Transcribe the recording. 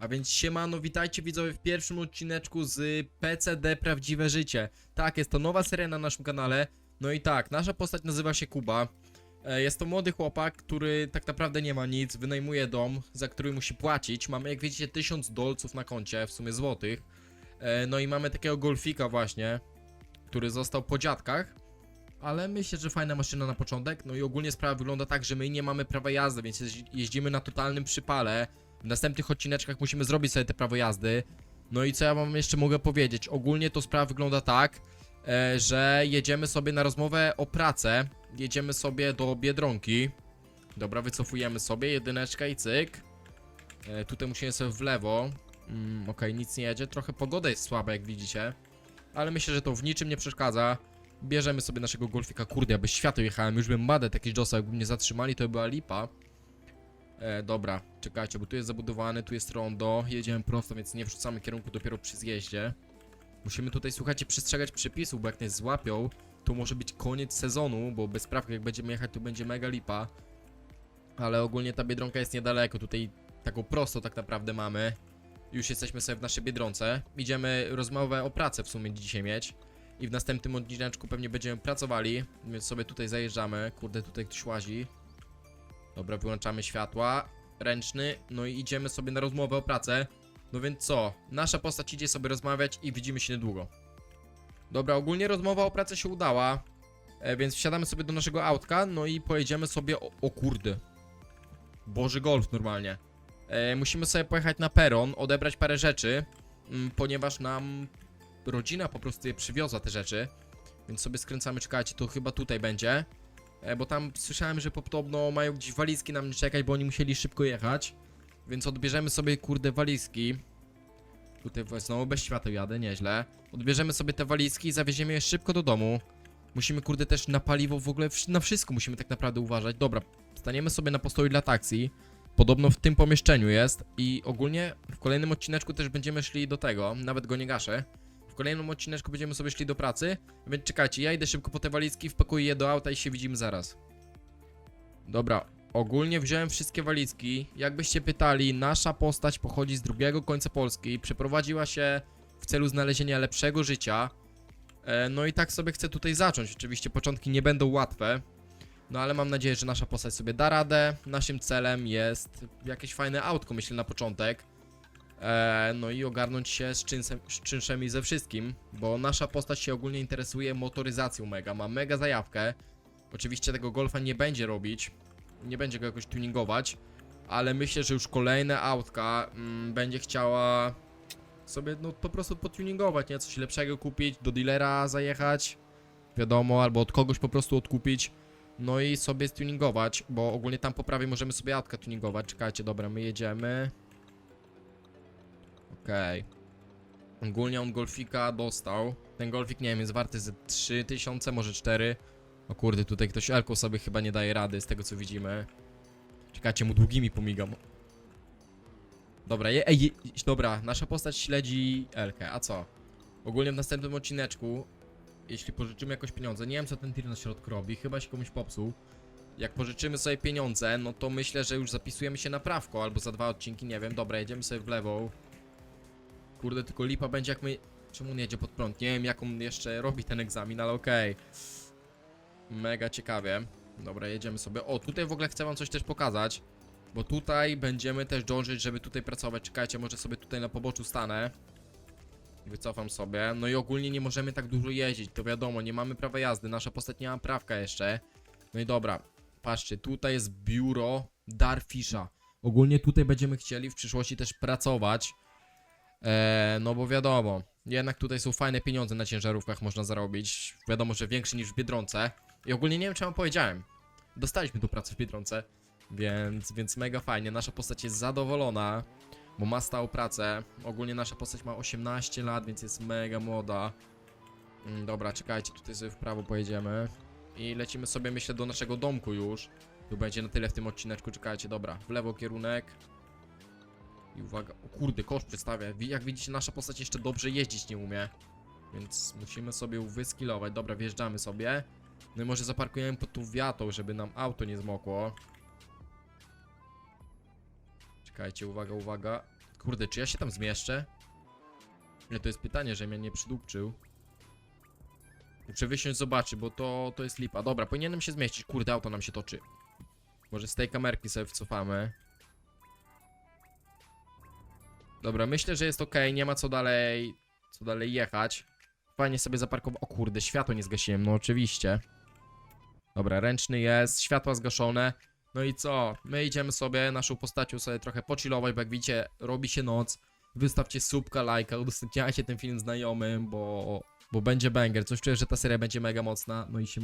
A więc siemano, witajcie widzowie w pierwszym odcineczku z PCD Prawdziwe Życie. Tak, jest to nowa seria na naszym kanale. No i tak, nasza postać nazywa się Kuba. E, Jest to młody chłopak, który tak naprawdę nie ma nic, wynajmuje dom, za który musi płacić. Mamy, jak widzicie, 1000 dolców na koncie, w sumie złotych. E, No i mamy takiego golfika właśnie, który został po dziadkach. Ale myślę, że fajna maszyna na początek. No i ogólnie sprawa wygląda tak, że my nie mamy prawa jazdy, więc jeździ- jeździmy na totalnym przypale. W następnych odcineczkach musimy zrobić sobie te prawo jazdy. No i co ja wam jeszcze mogę powiedzieć? Ogólnie to sprawa wygląda tak, e, że jedziemy sobie na rozmowę o pracę. Jedziemy sobie do Biedronki. Dobra, wycofujemy sobie, jedyneczka i cyk. E, tutaj musimy sobie w lewo. Mm, Okej, nic nie jedzie. Trochę pogoda jest słaba, jak widzicie. Ale myślę, że to w niczym nie przeszkadza. Bierzemy sobie naszego golfika. Kurde, ja bez światła jechałem. Już bym madę jakiś dostał. Jakby mnie zatrzymali, to by była lipa. E, dobra, czekajcie, bo tu jest zabudowany, tu jest rondo. Jedziemy prosto, więc nie wrzucamy kierunku dopiero przy zjeździe. Musimy tutaj, słuchajcie, przestrzegać przepisów, bo jak nas złapią, to może być koniec sezonu, bo bez praw jak będziemy jechać, to będzie mega lipa. Ale ogólnie ta Biedronka jest niedaleko, tutaj taką prosto tak naprawdę mamy. Już jesteśmy sobie w naszej Biedronce. Idziemy rozmowę o pracę w sumie dzisiaj mieć. I w następnym odcineczku pewnie będziemy pracowali, więc sobie tutaj zajeżdżamy. Kurde, tutaj ktoś łazi. Dobra, wyłączamy światła. Ręczny, no i idziemy sobie na rozmowę o pracę. No więc co? Nasza postać idzie sobie rozmawiać i widzimy się niedługo. Dobra, ogólnie rozmowa o pracę się udała. E, więc wsiadamy sobie do naszego autka, no i pojedziemy sobie. O, o kurde. Boży golf normalnie. E, musimy sobie pojechać na peron, odebrać parę rzeczy, mm, ponieważ nam rodzina po prostu je przywiozła te rzeczy. Więc sobie skręcamy, czekajcie, to chyba tutaj będzie. E, bo tam słyszałem, że podobno mają gdzieś walizki na mnie czekać, bo oni musieli szybko jechać. Więc odbierzemy sobie, kurde, walizki. Tutaj znowu bez świateł jadę, nieźle. Odbierzemy sobie te walizki i zawieziemy je szybko do domu. Musimy, kurde, też na paliwo w ogóle, na wszystko musimy tak naprawdę uważać. Dobra, staniemy sobie na postoju dla taksi. Podobno w tym pomieszczeniu jest i ogólnie w kolejnym odcineczku też będziemy szli do tego, nawet go nie gaszę. Kolejnym odcineczku będziemy sobie szli do pracy, więc czekajcie, ja idę szybko po te walizki, wpakuję je do auta i się widzimy zaraz. Dobra, ogólnie wziąłem wszystkie walizki. Jakbyście pytali, nasza postać pochodzi z drugiego końca Polski, przeprowadziła się w celu znalezienia lepszego życia. E, no i tak sobie chcę tutaj zacząć. Oczywiście początki nie będą łatwe. No ale mam nadzieję, że nasza postać sobie da radę. Naszym celem jest jakieś fajne autko, myślę, na początek. E, no i ogarnąć się z, czynsem, z czynszem i ze wszystkim, bo nasza postać się ogólnie interesuje motoryzacją mega, ma mega zajawkę. Oczywiście tego golfa nie będzie robić, nie będzie go jakoś tuningować, ale myślę, że już kolejne autka mm, będzie chciała sobie no po prostu potuningować, nie? Coś lepszego kupić, do dealera zajechać, wiadomo, albo od kogoś po prostu odkupić. No i sobie stuningować, bo ogólnie tam po prawej możemy sobie autka tuningować. Czekajcie, dobra, my jedziemy. Okej. Ogólnie on golfika dostał. Ten golfik, nie wiem, jest warty ze 3000, może 4. O kurde, tutaj ktoś Elką sobie chyba nie daje rady, z tego co widzimy. Czekajcie, mu długimi pomigam. Dobra, je, ej, je, dobra, nasza postać śledzi Elkę, a co? Ogólnie w następnym odcineczku, jeśli pożyczymy jakoś pieniądze, nie wiem co ten tir na środku robi, chyba się komuś popsuł. Jak pożyczymy sobie pieniądze, no to myślę, że już zapisujemy się na prawko, albo za dwa odcinki, nie wiem. Dobra, jedziemy sobie w lewo. Kurde, tylko lipa będzie jak my... Czemu on jedzie pod prąd? Nie wiem jak on jeszcze robi ten egzamin, ale okej. Mega ciekawie. Dobra, jedziemy sobie. O, tutaj w ogóle chcę wam coś też pokazać. Bo tutaj będziemy też dążyć, żeby tutaj pracować. Czekajcie, może sobie tutaj na poboczu stanę. Wycofam sobie. No i ogólnie nie możemy tak dużo jeździć. To wiadomo, nie mamy prawa jazdy. Nasza postać nie ma prawka jeszcze. No i dobra. Patrzcie, tutaj jest biuro Darfisha. Ogólnie tutaj będziemy chcieli w przyszłości też pracować. Eee, no bo wiadomo, jednak tutaj są fajne pieniądze na ciężarówkach można zarobić. Wiadomo, że większe niż w Biedronce. I ogólnie nie wiem, czy wam powiedziałem. Dostaliśmy tu pracę w Biedronce, więc, więc mega fajnie. Nasza postać jest zadowolona, bo ma stałą pracę. Ogólnie nasza postać ma 18 lat, więc jest mega młoda. Mm, dobra, czekajcie, tutaj sobie w prawo pojedziemy. I lecimy sobie, myślę, do naszego domku już. Tu będzie na tyle w tym odcineczku, czekajcie, dobra. W lewo kierunek. I uwaga, o kurde, kosz przedstawia. Wi- Jak widzicie, nasza postać jeszcze dobrze jeździć nie umie. Więc musimy sobie ją wyskillować. Dobra, wjeżdżamy sobie. No i może zaparkujemy pod tą wiatą, żeby nam auto nie zmokło. Czekajcie, uwaga, uwaga. Kurde, czy ja się tam zmieszczę? Nie, to jest pytanie, że mnie nie przydupczył. Muszę wysiąść zobaczy, bo to, to jest lipa. Dobra, powinienem się zmieścić. Kurde, auto nam się toczy. Może z tej kamerki sobie wcofamy. Dobra, myślę, że jest ok, nie ma co dalej, co dalej jechać. Fajnie sobie zaparkował. O kurde, światło nie zgasiłem, no oczywiście. Dobra, ręczny jest, światła zgaszone. No i co? My idziemy sobie naszą postacią sobie trochę pochillować, bo jak widzicie, robi się noc. Wystawcie subka, lajka, udostępniajcie ten film znajomym, bo, bo będzie banger. Coś czuję, że ta seria będzie mega mocna. No i się